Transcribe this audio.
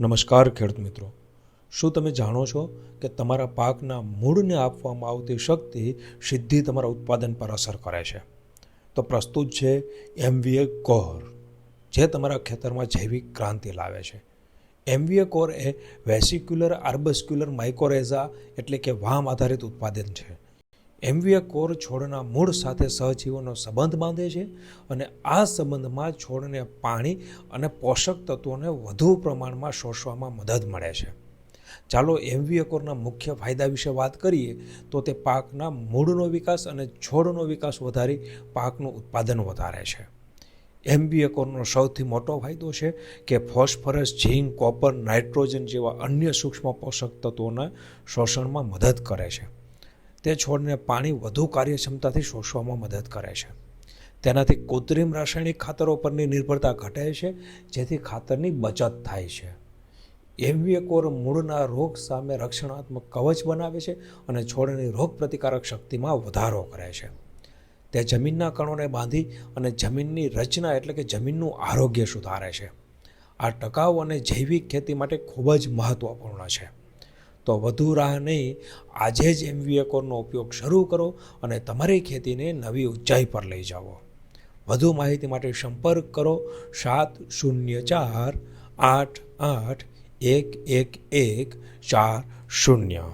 નમસ્કાર ખેડૂત મિત્રો. શું તમે જાણો છો કે તમારા પાકના મૂળને આપવામાં આવતી શક્તિ સીધી તમારા ઉત્પાદન પર અસર કરે છે? તો પ્રસ્તુત છે એમવીએ કોર, જે તમારા ખેતરમાં જૈવિક ક્રાંતિ લાવે છે. એમવીએ કોર એ વેસિક્યુલર આર્બસ્ક્યુલર માઇકોરેઝા એટલે કે વામ આધારિત ઉત્પાદન છે. એમવીએ કોર છોડના મૂળ સાથે સહજીવનનો સંબંધ બાંધે છે અને આ સંબંધમાં છોડને પાણી અને પોષક તત્વોને વધુ પ્રમાણમાં શોષવામાં મદદ મળે છે. ચાલો એમવીએ કોરના મુખ્ય ફાયદા વિશે વાત કરીએ તો તે પાકના મૂળનો વિકાસ અને છોડનો વિકાસ વધારી પાકનું ઉત્પાદન વધારે છે. એમબીએ કોરનો સૌથી મોટો ફાયદો છે કે ફોસ્ફરસ, ઝીંક, કોપર, નાઇટ્રોજન જેવા અન્ય સૂક્ષ્મ પોષક તત્વોના શોષણમાં મદદ કરે છે. તે છોડને પાણી વધુ કાર્યક્ષમતાથી શોષવામાં મદદ કરે છે. તેનાથી કૃત્રિમ રાસાયણિક ખાતરો પરની નિર્ભરતા ઘટે છે, જેથી ખાતરની બચત થાય છે. એમવીએ કોર મૂળના રોગ સામે રક્ષણાત્મક કવચ બનાવે છે અને છોડની રોગ પ્રતિકારક શક્તિમાં વધારો કરે છે. તે જમીનના કણોને બાંધી અને જમીનની રચના એટલે કે જમીનનું આરોગ્ય સુધારે છે. આ ટકાઉ અને જૈવિક ખેતી માટે ખૂબ જ મહત્ત્વપૂર્ણ છે. તો વધુ રાહ નહીં. આજે જ એમવીએ કોરનો ઉપયોગ શરૂ કરો અને તમારી ખેતીને નવી ઊંચાઈ પર લઈ જાઓ. વધુ માહિતી માટે સંપર્ક કરો સાત શૂન્ય ચાર આઠ આઠ એક એક એક ચાર શૂન્ય.